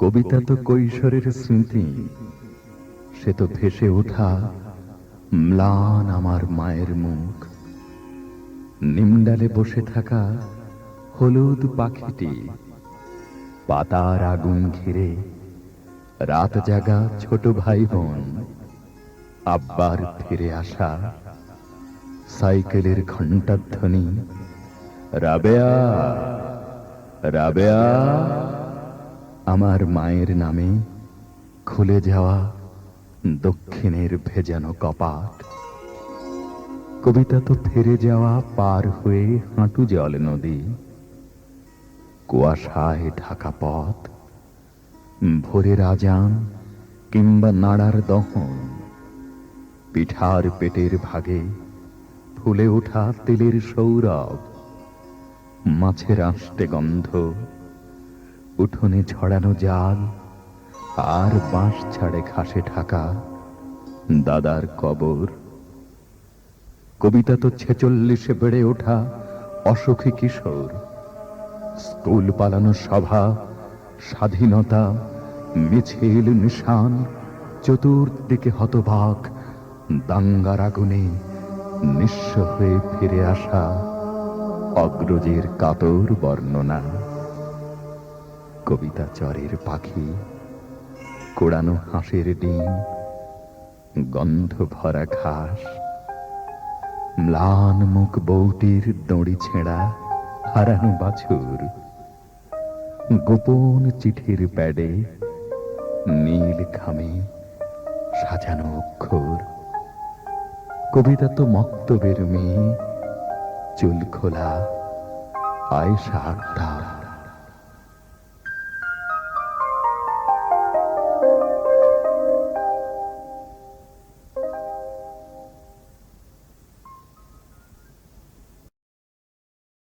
কবিতা তো কৈশোরের স্মৃতি, সে তো ভেসে ওঠা ম্লান আমার মায়ের মুখ। নিমডালে বসে থাকা হলুদ পাখিটি পাতার আগুন ঘিরে রাত জাগা ছোট ভাই বোন আব্বার ফিরে আসা সাইকেলের ঘণ্টাধ্বনি, রাবেয়া রাবেয়া। আমার মায়ের নামে খুলে যাওয়া দক্ষিণের ভেজানো কপাট। কবিতা তো ফেরে যাওয়া পার হয়ে হাঁটু জল নদী। কুয়াশায় ঢাকা পথ ভোরের আজান কিংবা নাড়ার দহন। পিঠার পেটের ভাগে ফুলে ওঠা তেলের সৌরভ, মাছের আষ্টে গন্ধ। উঠোনে ছড়ানো জাল, আর বাঁশ ছাড়ে ঘাসে ঢাকা দাদার কবর। কবিতা তো ছেচল্লিশে বেড়ে ওঠা অসুখী কিশোর। স্কুল পালানো সভা, স্বাধীনতা, মিছিল, নিশান, চতুর্দিকে হতবাক, দাঙ্গার আগুনে নিঃস্ব হয়ে ফিরে আসা অগ্রজের কাতর বর্ণনা। কবিতা চরের পাখি কোড়ানো হাঁসের ডিম, গন্ধ ভরা ঘাস, ম্লান মুখ বৌটির দড়ি ছেঁড়া হারানো বাছুর, গোপন চিঠির প্যাডে নীল খামে সাজানো অক্ষর। কবিতা তো মক্তবের মেয়ে, চুল খোলা আয়সা আক্তার